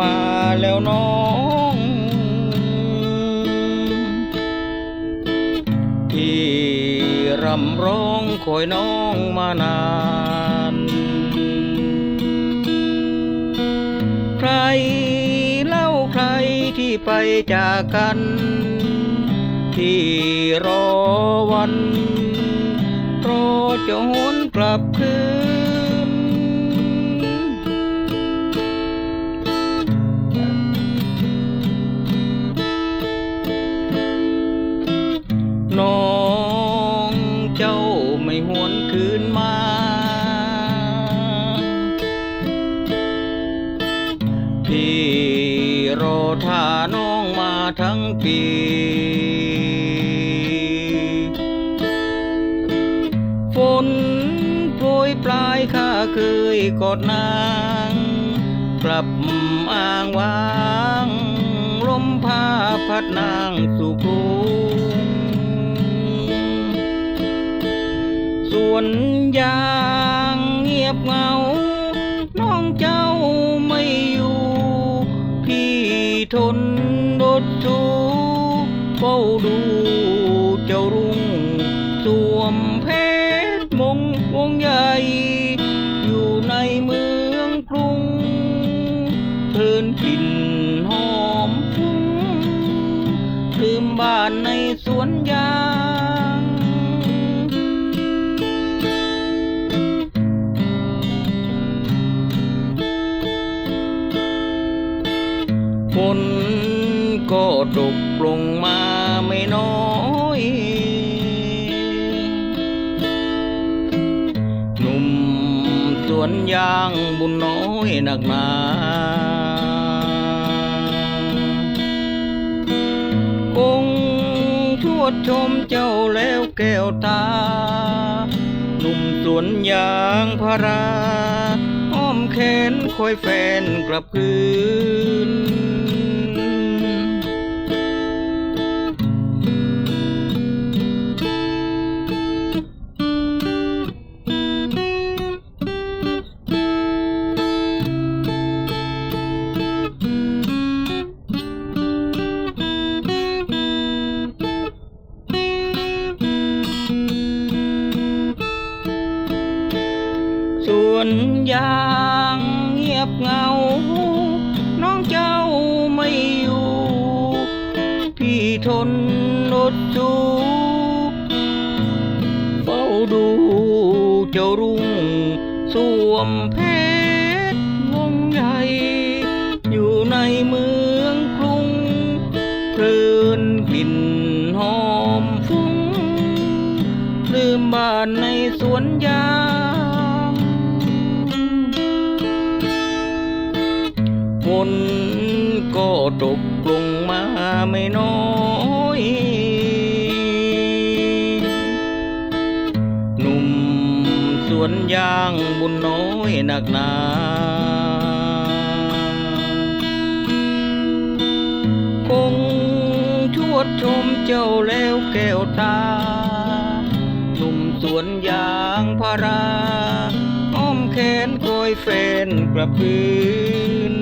มาแล้วน้อง ที่รำร้องคอยน้องมานาน ใครเล่าใครที่ไปจากกัน ที่รอวัน รอจะหวนกลับคืน นคืนมา พี่รอท่าน้องมาทั้งปี ฝนโปรยปลายข้าเคยกอดนาง กลับอ้างว้าง ลมพาพัดนางสู่ก สวนยางเงียบเหงา น้องเจ้าไม่อยู่ พี่ทนรถสูเฝ้าดูเจ้ารุ่งสวมเพชรมงวงใหญ่ อยู่ในเมืองกรุงเพลินกลิ่นหอมฟุ้งลืมบ้านในสวนยาง นก็ตกลงมาไม่น้อยหนุ่มสวนยางบุญน้อยหนักหนาคงทวดชมเจ้าแล้วแก้วตา หนุ่มสวนยางพาราอ้อมแขนคอยแฟนกลับคืน สวนยางเงียบเงา น้องเจ้าไม่อยู่ พี่ทนอดสูเฝ้าดูเจ้ารุ่งสวมเพชรวงใหญ่ อยู่ในเมืองกรุงเพลินกลิ่นหอมฟุ้งลืมบ้านในสวนยาง นก็ตกลงมาไม่น้อยหนุ่มสวนยางบุญน้อยหนักหนาคงชวดชมเจ้าแล้วแก้วตา หนุ่มสวนยางพาราอ้อมแขนคอยแฟนกลับคืน